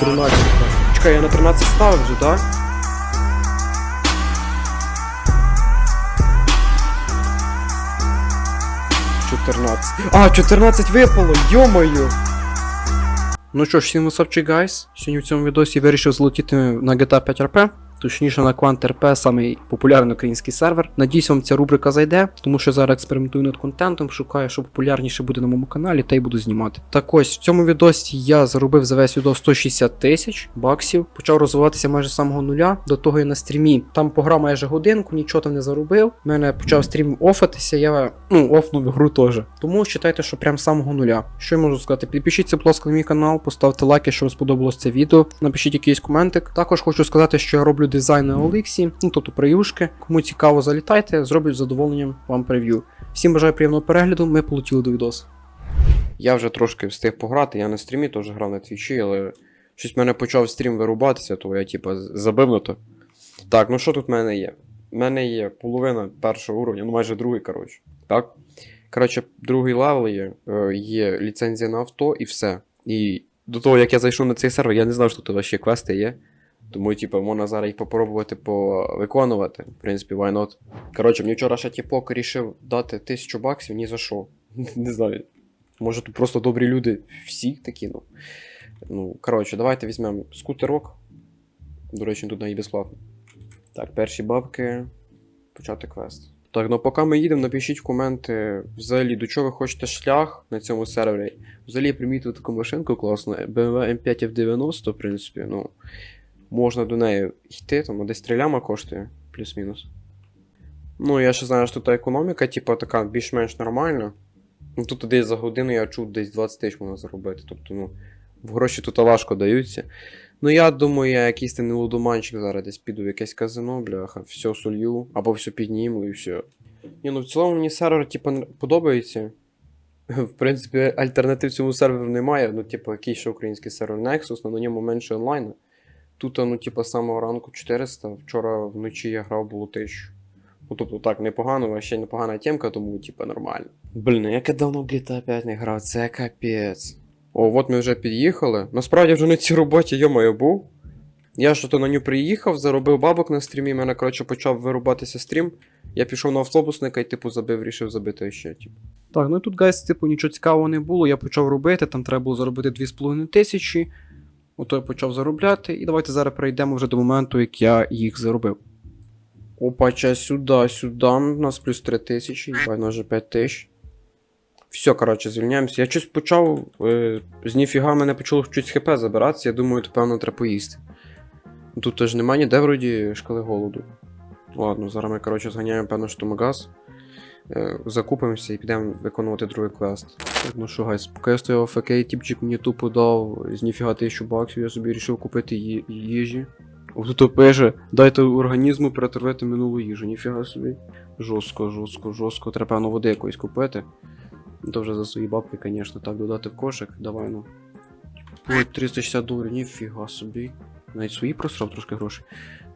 13. Чекай, я на 13 ставив вже, так? А, 14 випало, йо-моє! Ну що ж, всім висопчик, гайс. Сьогодні в цьому відосі вирішив злетіти на GTA 5 RP. Точніше на Quant RP, самий популярний український сервер. Надіюсь, вам ця рубрика зайде, тому що зараз експериментую над контентом, шукаю, що популярніше буде на моєму каналі, та й буду знімати. Так ось в цьому відосі я заробив за весь відео 160 тисяч баксів. Почав розвиватися майже з самого нуля. До того я на стрімі там пограв майже годинку, нічого там не заробив. У мене почав стрім офатися, я ну офнув гру теж. Тому вважайте, що прям з самого нуля. Що я можу сказати? Підпишіться, будь ласка, на мій канал, поставте лайк, якщо вам сподобалось це відео. Напишіть якийсь коментик. Також хочу сказати, що я роблю дизайн на Оліксі, ну тобто прев'юшки. Кому цікаво, залітайте, зроблю з задоволенням вам прев'ю. Всім бажаю приємного перегляду, ми полетіли до відосу. Я вже трошки встиг пограти, я на стрімі теж грав на твічі, але щось в мене почав стрім вирубатися, то я типа забив на то. Так, ну що тут в мене є? У мене є половина першого уровня, ну майже другий, коротше. Так? Коротше, другий левел є, е, є ліцензія на авто і все. І до того, як я зайшов на цей сервер, я не знав, що тут ще квести є. Тому, типу, можна зараз їх попробувати повиконувати. В принципі, why not. Коротше, мені вчора ще тіпок рішив дати тисячу баксів ні за що. Не знаю. Може тут просто добрі люди, всі такі, ну. Ну, коротше, давайте візьмемо скутерок. До речі, тут навіть безплатно. Так, перші бабки. Почати квест. Так, ну поки ми їдемо, напишіть в коменти, взагалі, до чого ви хочете шлях на цьому сервері. Взагалі примітив таку машинку класну, BMW M5 F90, в принципі, ну. Можна до неї йти, там десь 3 ляма коштує, плюс-мінус. Ну, я ще знаю, що тут економіка, типу, така більш-менш нормальна. Ну тут десь за годину я чув десь 20 тисяч можна заробити. Тобто, ну, в гроші тут важко даються. Ну я думаю, я якийсь там лудоманчик зараз десь піду в якесь казино, бляха, все солью, або все підніму і все. Ні, ну в цілому мені сервер, типу, подобається. В принципі, альтернатив цьому серверу немає. Ну, типу, який ще український сервер Nexus, але на ньому менше онлайну. Тут, ну, типу, з самого ранку 400, вчора вночі я грав було 1000. Ну, тобто так, непогано, ще непогана темка, тому, типу, нормально. Блін, як я давно в GTA 5 не грав, це капець. О, от ми вже під'їхали. Насправді вже на цій роботі йомаю був. Я ж то на ню приїхав, заробив бабок на стрімі, мене, коротше, почав вирубатися стрім. Я пішов на автобусника і, типу, забив, рішив забити ще, типу. Так, ну тут, гайс, типу, нічого цікавого не було. Я почав робити, там треба було заробити 2,5 тисячі. Ото я почав заробляти, і давайте зараз перейдемо вже до моменту, як я їх заробив. Опача, сюди, сюди. У нас плюс 3 тисячі, на вже 5 тисяч. Все, коротше, звільняємося. Я щось почав. Е, з ніфіга мене почало щось хп забиратися, я думаю, то певно треба поїсти. Тут теж немає ніде вроді шкали голоду. Ладно, зараз ми, коротше, зганяємо, певно, що магаз. Е, закупимося і підемо виконувати другий квест. Ну що, гайс, поки я стояв ФК, тіпчик мені тупо дав з ніфіга тисячу баксів, я собі вирішив купити ї- їжі. Ось тут пише, дайте організму перетравити минулу їжу, ніфіга собі. Жорстко, жорстко, жорстко. Треба певно води якоїсь купити. То вже за свої бабки, звісно, так додати в кошик, давай ну. Ой, 360 доларів, ніфіга собі. Навіть свої просрав трошки грошей.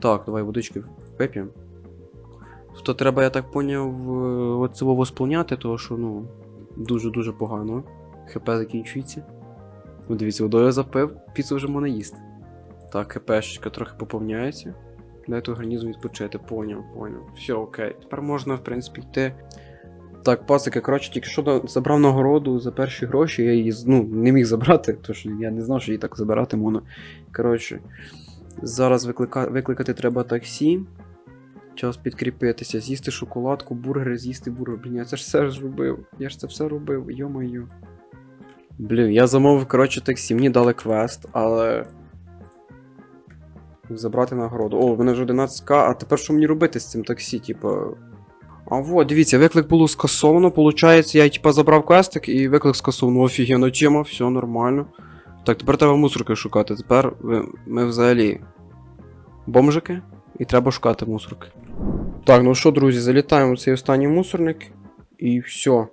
Так, давай водички вип'ємо. То треба, я так поняв, е, от цього восполняти, тому що, ну, дуже-дуже погано. ХП закінчується. Ну, дивіться, водою запив, піцу вже можна їсти. Так, ХПшечка трохи поповняється. Дайте організм відпочити, поняв, поняв. Все, окей. Тепер можна, в принципі, йти. Так, пасики, коротше, тільки що забрав нагороду за перші гроші, я її ну, не міг забрати, тому що я не знав, що її так забирати можна. Коротше, зараз виклика... викликати треба таксі. Час підкріпитися, з'їсти шоколадку, бургери, з'їсти бургер. Блін, я це ж все ж робив. Я ж це все робив, йо-моє. Блін, я замовив, коротше, таксі, мені дали квест, але. Забрати нагороду. О, в мене вже 11к, а тепер що мені робити з цим таксі, типу. А вот, дивіться, виклик було скасовано. Получається, я типа забрав квестик і виклик скасовано. Офігенно тема, все нормально. Так, тепер треба мусорки шукати. Тепер ми взагалі бомжики, і треба шукати мусорки. Так, ну що, друзі, залітаємо в цей останній мусорник. І все.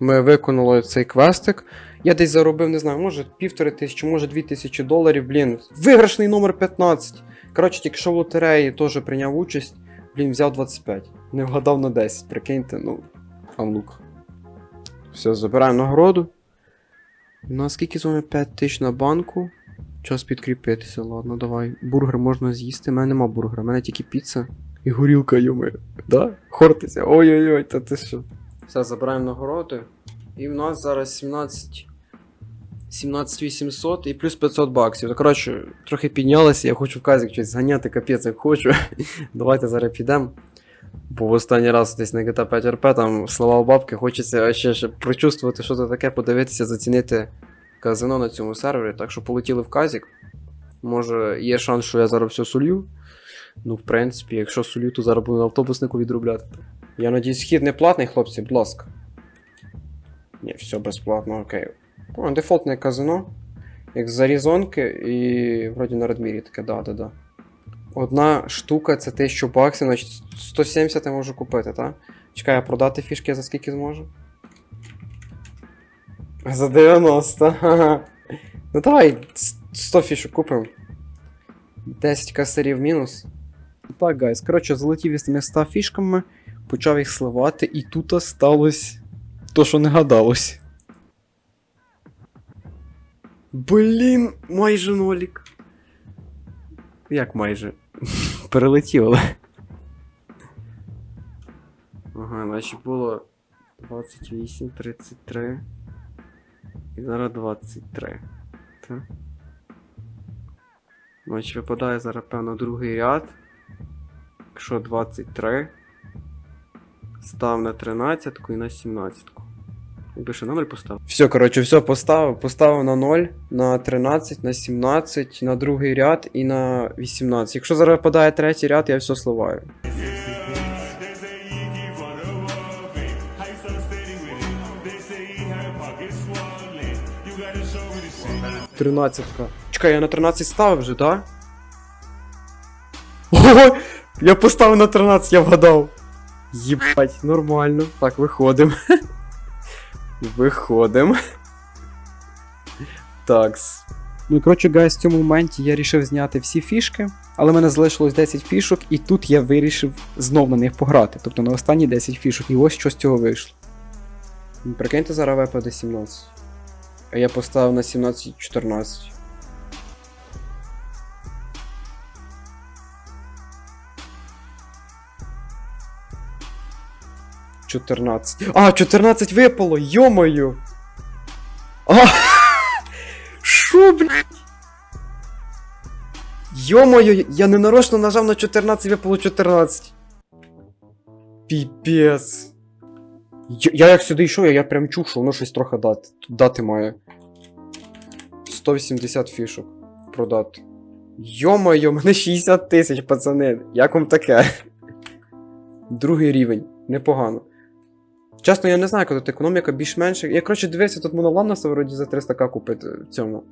Ми виконали цей квестик. Я десь заробив, не знаю, може півтори тисячі, може дві тисячі доларів, блін. Виграшний номер 15. Коротше, тільки що в лотереї теж прийняв участь. Блін, взяв 25. Не вгадав на 10, прикиньте, ну. Анлук. Все, забираємо нагороду. На скільки з вами 5 тисяч на банку? Час підкріпитися, ладно, давай. Бургер можна з'їсти. У мене нема бургера, у мене тільки піца. І горілка йоми. Да? Хортиця. Ой-ой-ой, та ти що. Все, забираємо нагороди. І в нас зараз 17. 17800 і плюс 500 баксів. Коротше, трохи піднялося, я хочу в казик щось зганяти, капець як хочу. Давайте зараз підемо. Бо в останній раз десь на GTA 5 RP там слова у бабки, хочеться ще, ще прочувствувати, що це таке, подивитися, зацінити казино на цьому сервері. Так що полетіли в казик. Може, є шанс, що я зараз все сулю. Ну, в принципі, якщо сулю, то зараз буду автобуснику відробляти. Я надіюсь, вхід не платний, хлопці, будь ласка. Ні, все безплатно, окей. О, дефолтне казино. Як з Аризонки і вроді на Радмірі таке, да, да, да. Одна штука це 1000 баксів, значить 170 я можу купити, так? Чекай, а продати фішки за скільки зможу? За 90. Ха-ха. Ну давай 100 фішок купимо. 10 касарів мінус. Так, гайс, коротше, залетів із тими 100 фішками, почав їх сливати, і тут сталося то, що не гадалось. Блін, майже нолік. Як майже? Перелетів, але. Ага, значить було 28, 33. І зараз 23. Так. Значить випадає зараз, певно, другий ряд. Якщо 23. Став на 13 і на 17. Якби ще на 0 поставив. Все, коротше, все поставив. Поставив на 0, на 13, на 17, на другий ряд і на 18. Якщо зараз випадає третій ряд, я все сливаю. Тринадцятка. Чекай, я на 13 ставив вже, так? Ого! Я поставив на 13, я вгадав. Єбать, нормально. Так, виходимо. Виходимо. Такс. Ну і коротше, гайс, в цьому моменті я вирішив зняти всі фішки, але в мене залишилось 10 фішок, і тут я вирішив знов на них пограти. Тобто на останні 10 фішок, і ось що з цього вийшло. Прикиньте, зараз випаде 17. А я поставив на 17-14. Чотирнадцять. А, 14 випало, йомою! А! Шо, блядь? Йомою, я ненарочно нажав на 14, випало 14. Піпец. Я, я як сюди йшов, я, я прям чув, що воно щось трохи дати, дати має. 180 фішок продати. Йо-моє, мене 60 тисяч, пацани. Як вам таке? Другий рівень. Непогано. Чесно, я не знаю, коли тут економіка більш-менш. Я, коротше, дивився, тут можна ланнаса вроді за 300к купити в цьому.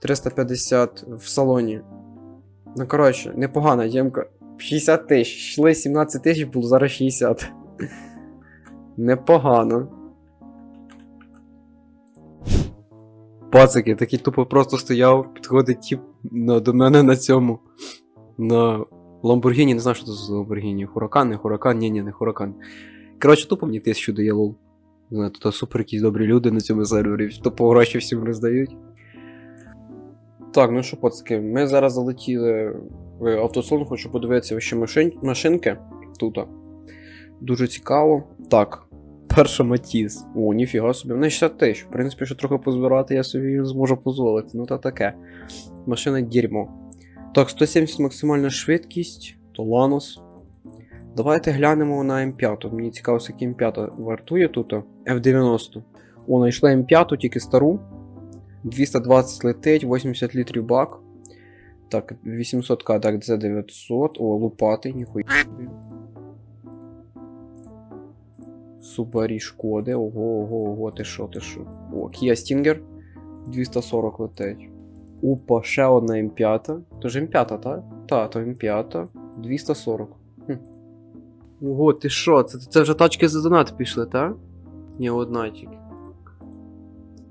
350 в салоні. Ну, коротше, непогана ємка. 60 тисяч. Йшли 17 тисяч, було зараз 60. Непогано. Пацики, такий тупо просто стояв, підходить тіп на, до мене на цьому. На Ламборгіні, не знаю, що це за Ламборгіні. Хуракан, не Хуракан, ні, ні, не Хуракан. Коротше, тупо мені тисячу дає лол. Знаю, тут супер якісь добрі люди на цьому сервері, тупо гроші всім роздають. Так, ну що, пацики, ми зараз залетіли в автосалон, хочу подивитися ще машин... машинки тут. Дуже цікаво. Так. Перша Матіс. О, ніфіга собі. Вона 60 тисяч. В принципі, що трохи позбирати, я собі зможу дозволити. Ну та таке. Машина дерьмо. Так, 170 максимальна швидкість. То Ланос. Давайте глянемо на М5. Мені цікаво, скільки М5 вартує тут. F90. О, знайшла М5, тільки стару. 220 летить, 80 літрів бак. Так, 800к, так, це 900. О, лупати, ніхуя. Субарі шкоди. Ого, ого, ого, ти що, ти що. О, Kia Stinger 240 летить. Опа, ще одна М5. То ж М5, так? Та, то М5. 240. Хм. Ого, ти що? Це, це вже тачки за донат пішли, так? Ні, одна тільки.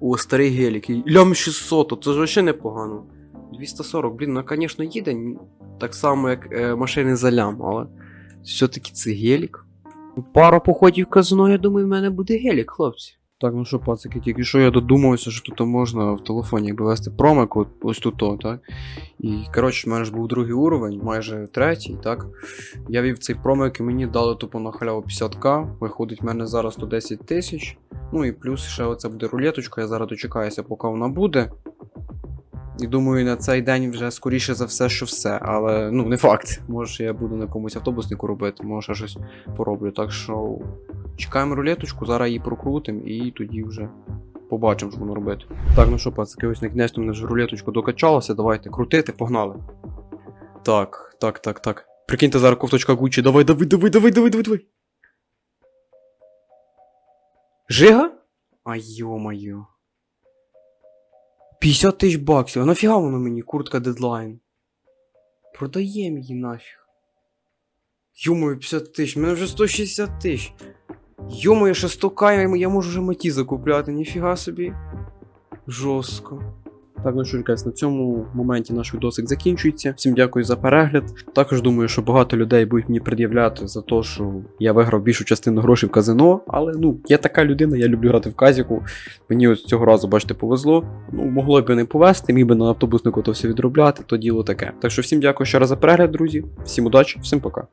О, старий гелік. Лям 600, це ж вообще непогано. 240, блін, ну, звісно, їде. Так само, як е, машини за лям, але все-таки це гелік. Пару походів казино, я думаю, в мене буде гелік, хлопці. Так, ну що, пацики, тільки що я додумався, що тут можна в телефоні якби вести промик, от, ось тут, так? І, коротше, в мене ж був другий уровень, майже третій, так? Я вів цей промик і мені дали тупо на халяву 50к, виходить в мене зараз 110 тисяч. Ну і плюс ще оце буде рулеточка, я зараз дочекаюся, поки вона буде. І думаю, на цей день вже скоріше за все, що все. Але ну не факт. Може я буду на комусь автобуснику робити, може щось пороблю. Так що чекаємо рулеточку, зараз її прокрутимо і тоді вже побачимо, що воно робити. Так, ну що, пацаки, ось на кінець мене вже рулеточку докачалося, давайте крутити, погнали. Так, так, так, так. Прикиньте, зараз кофточка Гуччі, давай, давай, давай, давай, давай, давай, давай. Жига? А йо-моє. 50 тисяч баксів. А нафіга воно мені, куртка дедлайн? Продаємо її нафіг. Йомою, 50 тисяч, мене вже 160 тисяч. Йомою, ще 100к, я- я можу вже маті закупляти, ніфіга собі. Жорстко. Так, ну що ж, на цьому моменті наш відосик закінчується. Всім дякую за перегляд. Також думаю, що багато людей будуть мені пред'являти за те, що я виграв більшу частину грошей в казино. Але ну, я така людина, я люблю грати в казіку. Мені ось цього разу, бачите, повезло. Ну, могло б не повезти, міг би на автобуснику то відробляти, то діло таке. Так що всім дякую ще раз за перегляд, друзі. Всім удачі, всім пока.